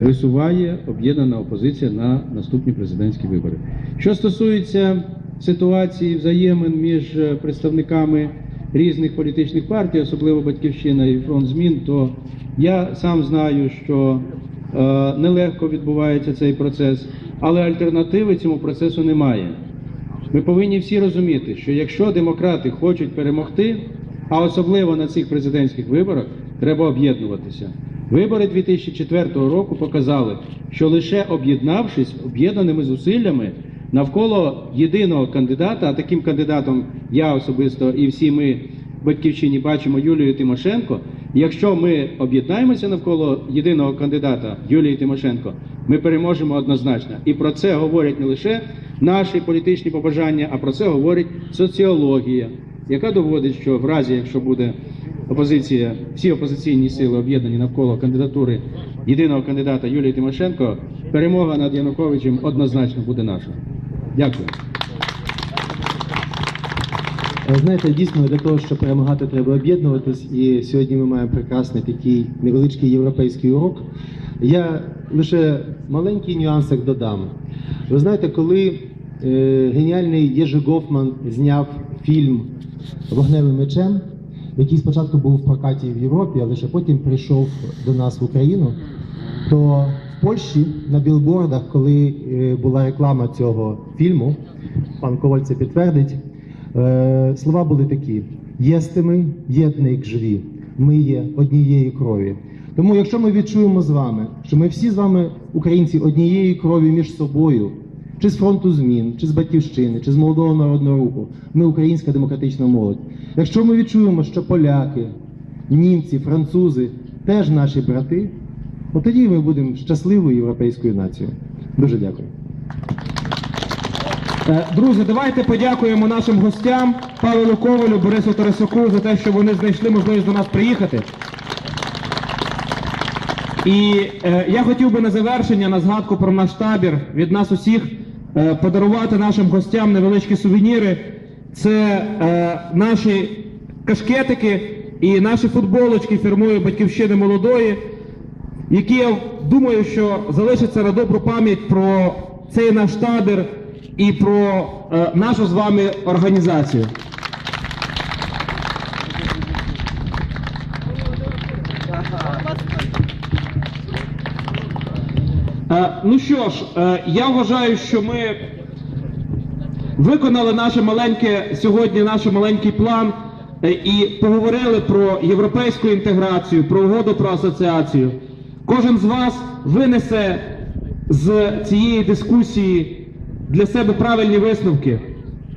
висуває об'єднана опозиція на наступні президентські вибори. Що стосується ситуації взаємин між е, представниками різних політичних партій, особливо Батьківщина і фронт змін, то я сам знаю, що е, нелегко відбувається цей процес, але альтернативи цьому процесу немає. Ми повинні всі розуміти, що якщо демократи хочуть перемогти, а особливо на цих президентських виборах, треба об'єднуватися. Вибори 2004 року показали, що лише об'єднавшись об'єднаними зусиллями навколо єдиного кандидата, а таким кандидатом я особисто і всі ми батьківщині бачимо Юлію Тимошенко. Якщо ми об'єднаємося навколо єдиного кандидата Юлії Тимошенко, ми переможемо однозначно. І про це говорять не лише наші політичні побажання, а про це говорить соціологія, яка доводить, що в разі, якщо буде опозиція, всі опозиційні сили об'єднані навколо кандидатури єдиного кандидата Юлії Тимошенко, перемога над Януковичем однозначно буде наша. Дякую. Е, Знаєте, дійсно для того, щоб перемагати, треба об'єднуватись. І сьогодні ми маємо прекрасний такий невеличкий європейський урок. Я лише маленький нюансик додам. Ви знаєте, коли е, геніальний Єжи Гофман зняв фільм Вогневим мечем, який спочатку був в прокаті в Європі, але ще потім прийшов до нас в Україну, то в Польщі на білбордах, коли е, була реклама цього фільму, пан Коваль це підтвердить. Е, Слова були такі: єстими єдник живі, ми є однієї крові. Тому, якщо ми відчуємо з вами, що ми всі з вами, українці, однієї крові між собою, чи з фронту змін, чи з батьківщини, чи з молодого народного руху, ми українська демократична молодь. Якщо ми відчуємо, що поляки, німці, французи теж наші брати, от тоді ми будемо щасливою європейською нацією. Дуже дякую. Е, Друзі, давайте подякуємо нашим гостям Павлу Ковалю, Борису Тарасюку за те, що вони знайшли можливість до нас приїхати. І е, я хотів би на завершення, на згадку про наш табір від нас усіх подарувати нашим гостям невеличкі сувеніри. Це е, наші кашкетики і наші футболочки фірмою Батьківщини молодої, які я думаю, що залишаться на добру пам'ять про цей наш табір і про е, нашу з вами організацію. Ну що ж, е, я вважаю, що ми виконали наше маленьке сьогодні, наш маленький план е, і поговорили про європейську інтеграцію, про угоду про асоціацію. Кожен з вас винесе з цієї дискусії для себе правильні висновки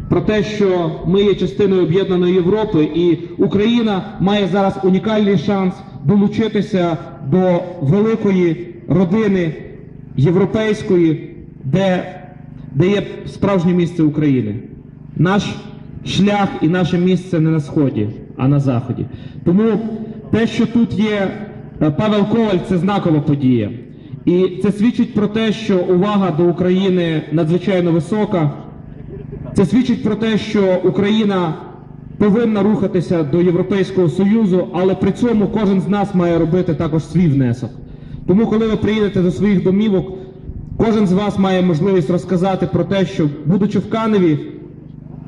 про те, що ми є частиною об'єднаної Європи, і Україна має зараз унікальний шанс долучитися до великої родини європейської, де, де є справжнє місце України. Наш шлях і наше місце не на сході, а на заході. Тому те, що тут є е, Павел Коваль, це знакова подія. І це свідчить про те, що увага до України надзвичайно висока. Це свідчить про те, що Україна повинна рухатися до Європейського Союзу, але при цьому кожен з нас має робити також свій внесок. Тому, коли ви приїдете до своїх домівок, кожен з вас має можливість розказати про те, що, будучи в Каневі,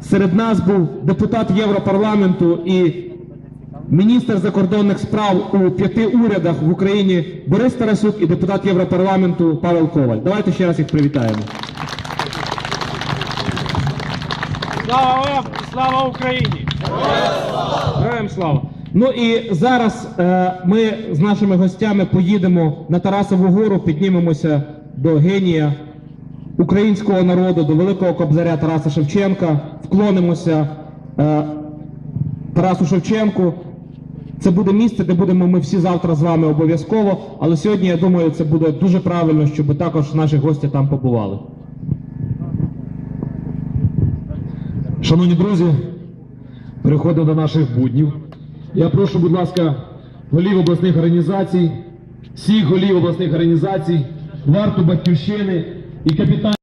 серед нас був депутат Європарламенту і міністр закордонних справ у п'яти урядах в Україні Борис Тарасюк і депутат Європарламенту Павел Коваль. Давайте ще раз їх привітаємо. Слава! Слава Україні! Героям слава! Ну і зараз е, ми з нашими гостями поїдемо на Тарасову гору, піднімемося до генія українського народу, до великого кобзаря Тараса Шевченка, вклонимося е, Тарасу Шевченку. Це буде місце, де будемо ми всі завтра з вами обов'язково. Але сьогодні, я думаю, це буде дуже правильно, щоб також наші гості там побували. Шановні друзі, переходимо до наших буднів. Я прошу, будь ласка, голів обласних організацій, всіх голів обласних організацій, варту батьківщини і капітан.